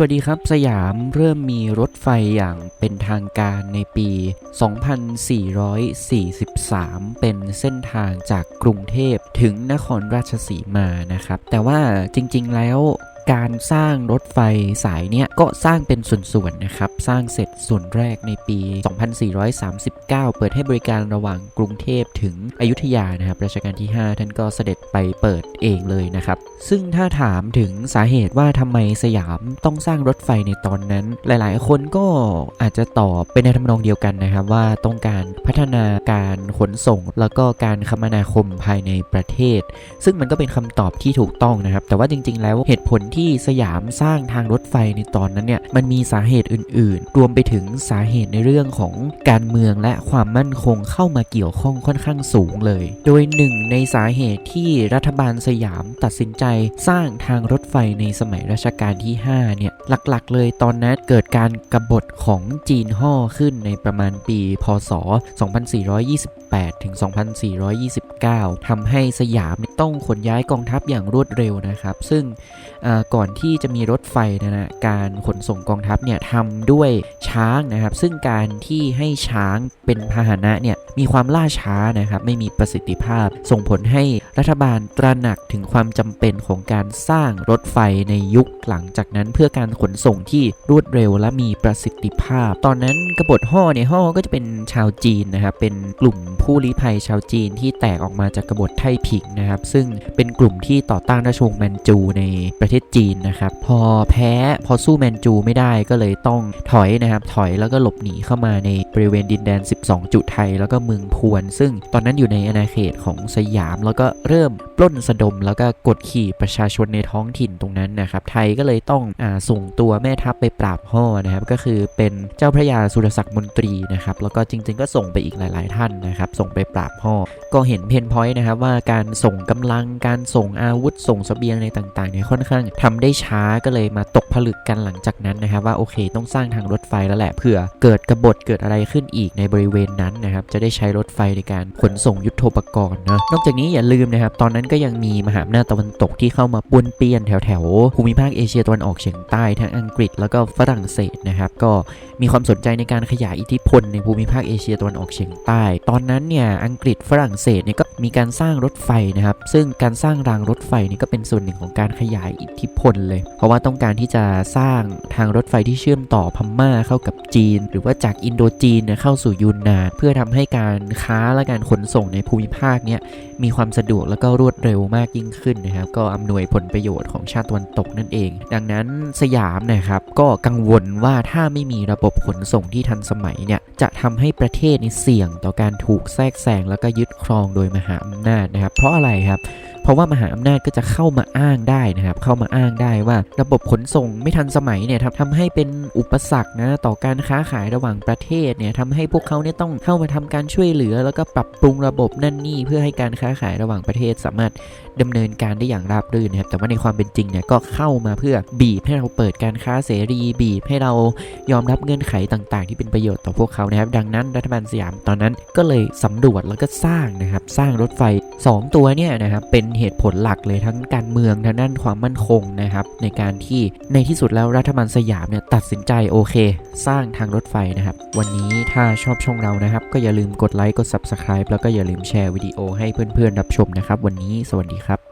สวัสดีครับ สยามเริ่มมีรถไฟอย่างเป็นทางการในปี 2443 เป็นเส้นทางจากกรุงเทพถึงนครราชสีมานะครับ แต่ว่าจริงๆแล้ว การสร้างรถไฟสายเนี้ยก็สร้างเป็นส่วนๆนะครับ สร้างเสร็จส่วนแรกในปี 2439 เปิดให้บริการระหว่างกรุงเทพถึงอยุธยานะครับรัชกาลที่ 5 ท่านก็เสด็จไปเปิดเองเลยนะครับ ซึ่งถ้าถามถึงสาเหตุว่าทำไมสยามต้องสร้างรถไฟในตอนนั้น หลายๆ คนก็อาจจะตอบเป็นในทำนองเดียวกันนะครับว่าต้องการพัฒนาการขนส่ง แล้วก็การคมนาคมภายในประเทศ ซึ่งมันก็เป็นคำตอบที่ถูกต้องนะครับ แต่ว่าจริง ๆ แล้วเหตุผลที่สยามสร้างทางรถไฟในตอนนั้นเนี่ยมันมีสาเหตุอื่น ๆ รวมไปถึงสาเหตุในเรื่องของการเมืองและความมั่นคงเข้ามาเกี่ยวข้องค่อนข้างสูงเลย โดยหนึ่งในสาเหตุที่รัฐบาลสยามตัดสินใจสร้างทางรถไฟในสมัยรัชกาลที่ 5 เนี่ย หลักๆ เลยตอนนั้นเกิดการกบฏของจีนห่อขึ้นในประมาณปี พศ 2 4 2 2428ถึง 2429ทำให้สยามต้องขนย้ายกองทัพอย่างรวดเร็วนะครับ ซึ่งก่อนที่จะมีรถไฟนะนะการขนส่งกองทัพเนี่ยทำด้วยช้างนะครับ ซึ่งการที่ให้ช้างเป็นพาหนะเนี่ยมีความล่าช้านะครับ ไม่มีประสิทธิภาพส่งผลให้ รัฐบาลตระหนักถึงความจำเป็นของการสร้างรถไฟในยุคหลังจากนั้นเพื่อการขนส่งที่รวดเร็วและมีประสิทธิภาพ ตอนนั้นกบฏห่อในยห่อก็จะเป็นชาวจีนนะครับเป็นกลุ่มผู้ลี้ภัยชาวจีนที่แตกออกมาจากกบฏไทผิงนะครับ ซึ่งเป็นกลุ่มที่ต่อต้านราชวงศ์แมนจูในประเทศจีนนะครับ พอแพ้พอสู้แมนจูไม่ได้ก็เลยต้องถอยนะครับ ถอยแล้วก็หลบหนีเข้ามาในบริเวณดินแดน 12 จุดไทย แล้วก็เมืองพวน ซึ่งตอนนั้นอยู่ในอาณาเขตของสยามแล้วก็เริ่มปล้นสะดมแล้วก็กดขี่ประชาชนในท้องถิ่นตรงนั้นนะครับไทยก็เลยต้องอส่งตัวแม่ทัพไปปราบห่อนะครับก็คือเป็นเจ้าพระยาสุรศักดิ์มนตรีนะครับแล้วก็จริง ๆ ก็ส่งไปอีกหลาย ๆ ท่านนะครับส่งไปปราบห่อก็เห็นเพนพอยต์นะครับว่าการส่งกำลังการส่งอาวุธส่งเสบียงอะไรต่างๆเนี่ยค่อนข้างทำได้ช้าก็เลยมาตกผลึกกันหลังจากนั้นนะครับว่าโอเคต้องสร้างทางรถไฟแล้วแหละเผื่อเกิดกบฏเกิดอะไรขึ้นอีกในบริเวณนั้นนะครับจะได้ใช้รถไฟในการขนส่งยุทโธปกรณ์นะนอกจากนี้อย่าลืมนะครับ ตอนนั้นก็ยังมีมหาอำนาจตะวันตกที่เข้ามาป้วนเปี้ยนแถวๆภูมิภาคเอเชียตะวันออกเฉียงใต้ทั้งอังกฤษแล้วก็ฝรั่งเศสนะครับ ก็มีความสนใจในการขยายอิทธิพลในภูมิภาคเอเชียตะวันออกเฉียงใต้ ตอนนั้นเนี่ยอังกฤษฝรั่งเศสเนี่ยก็มีการสร้างรถไฟนะครับ ซึ่งการสร้างรางรถไฟนี่ก็เป็นส่วนหนึ่งของการขยายอิทธิพลเลย เพราะว่าต้องการที่จะสร้างทางรถไฟที่เชื่อมต่อพม่าเข้ากับจีน หรือว่าจากอินโดจีนเข้าสู่ยูนนานเพื่อทำให้การค้าและการขนส่งในภูมิภาคเนี่ย มีความสะดวกแล้วก็รวดเร็วมากยิ่งขึ้นนะครับ ก็อำนวยผลประโยชน์ของชาติตะวันตกนั่นเอง ดังนั้นสยามนะครับก็กังวลว่าถ้าไม่มีระบบขนส่งที่ทันสมัยเนี่ยจะทำให้ประเทศนี้เสี่ยงต่อการถูกแทรกแซงแล้วก็ยึดครองโดยมหาอำนาจนะครับ เพราะอะไรครับ ราะว่ามหาอำนาจก็จะเข้ามาอ้างได้นะครับ เข้ามาอ้างได้ว่าระบบขนส่งไม่ทันสมัยเนี่ยทำทำให้เป็นอุปสรรคนะต่อการค้าขายระหว่างประเทศเนี่ยทำให้พวกเขาเนี่ยต้องเข้ามาทำการช่วยเหลือ แล้วก็ปรับปรุงระบบนั่นนี่เพื่อให้การค้าขายระหว่างประเทศ สามารถดำเนินการได้อย่างราบรื่นนะครับแต่ว่าในความเป็นจริงเนี่ยก็เข้ามาเพื่อบีบให้เราเปิดการค้าเสรีบีบให้เรายอมรับเงื่อนไขต่าง ๆ ที่เป็นประโยชน์ต่อพวกเขานะครับดังนั้นรัฐบาลสยามตอนนั้นก็เลยสำรวจแล้วก็สร้างนะครับสร้างรถไฟ 2 ตัวเนี่ยนะครับเป็นเหตุผลหลักเลยทั้งการเมืองทางด้านความมั่นคงนะครับ ในการที่ในที่สุดแล้วรัฐบาลสยามเนี่ยตัดสินใจโอเค สร้างทางรถไฟนะครับ วันนี้ถ้าชอบช่องเรานะครับ ก็อย่าลืมกดไลค์กด Subscribe แล้วก็อย่าลืมแชร์วิดีโอให้เพื่อนๆรับชมนะครับ วันนี้สวัสดีครับ